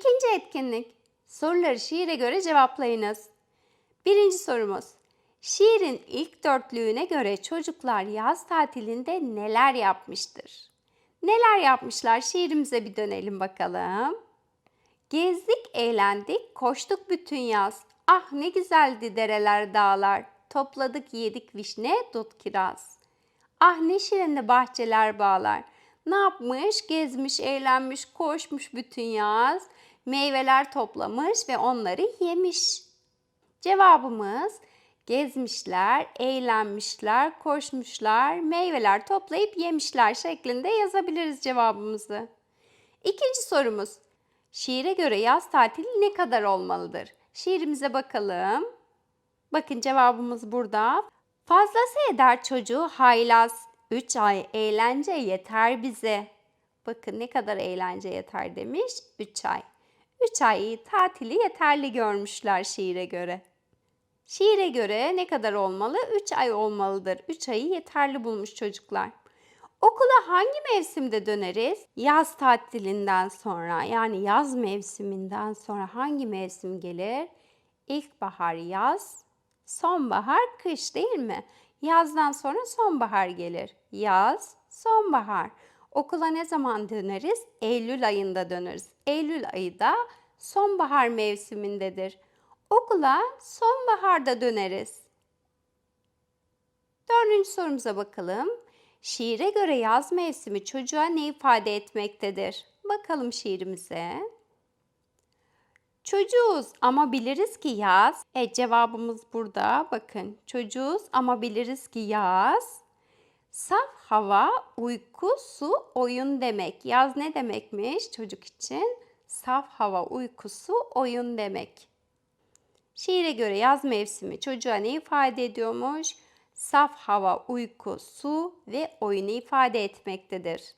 İkinci etkinlik. Soruları şiire göre cevaplayınız. Birinci sorumuz. Şiirin ilk dörtlüğüne göre çocuklar yaz tatilinde neler yapmıştır? Neler yapmışlar? Şiirimize bir dönelim bakalım. Gezdik, eğlendik, koştuk bütün yaz. Ah ne güzeldi dereler, dağlar. Topladık, yedik vişne, dut kiraz. Ah ne şirinli bahçeler, bağlar. Ne yapmış? Gezmiş, eğlenmiş, koşmuş bütün yaz. Meyveler toplamış ve onları yemiş. Cevabımız gezmişler, eğlenmişler, koşmuşlar, meyveler toplayıp yemişler şeklinde yazabiliriz cevabımızı. İkinci sorumuz. Şiire göre yaz tatili ne kadar olmalıdır? Şiirimize bakalım. Bakın cevabımız burada. Fazlası eder çocuğu haylaz. Üç ay eğlence yeter bize. Bakın ne kadar eğlence yeter demiş. Üç ay. Üç ay tatili yeterli görmüşler şiire göre. Şiire göre ne kadar olmalı? 3 ay olmalıdır. 3 ayı yeterli bulmuş çocuklar. Okula hangi mevsimde döneriz? Yaz tatilinden sonra yani yaz mevsiminden sonra hangi mevsim gelir? İlkbahar yaz, sonbahar kış değil mi? Yazdan sonra sonbahar gelir. Yaz, sonbahar. Okula ne zaman döneriz? Eylül ayında döneriz. Eylül ayı da sonbahar mevsimindedir. Okula sonbaharda döneriz. Dördüncü sorumuza bakalım. Şiire göre yaz mevsimi çocuğa ne ifade etmektedir? Bakalım şiirimize. Çocuğuz ama biliriz ki yaz. E cevabımız burada. Bakın çocuğuz ama biliriz ki yaz. Saf hava, uyku, su, oyun demek. Yaz ne demekmiş çocuk için? Saf hava, uykusu, oyun demek. Şiire göre yaz mevsimi çocuğa ne ifade ediyormuş? Saf hava, uyku, su ve oyunu ifade etmektedir.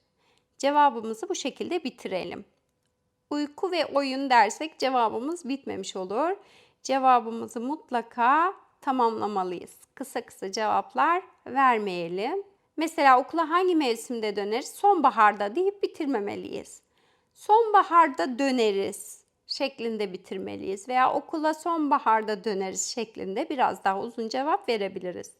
Cevabımızı bu şekilde bitirelim. Uyku ve oyun dersek cevabımız bitmemiş olur. Cevabımızı mutlaka tamamlamalıyız. Kısa kısa cevaplar vermeyelim. Mesela okula hangi mevsimde döneriz? Sonbaharda deyip bitirmemeliyiz. Sonbaharda döneriz şeklinde bitirmeliyiz veya okula sonbaharda döneriz şeklinde biraz daha uzun cevap verebiliriz.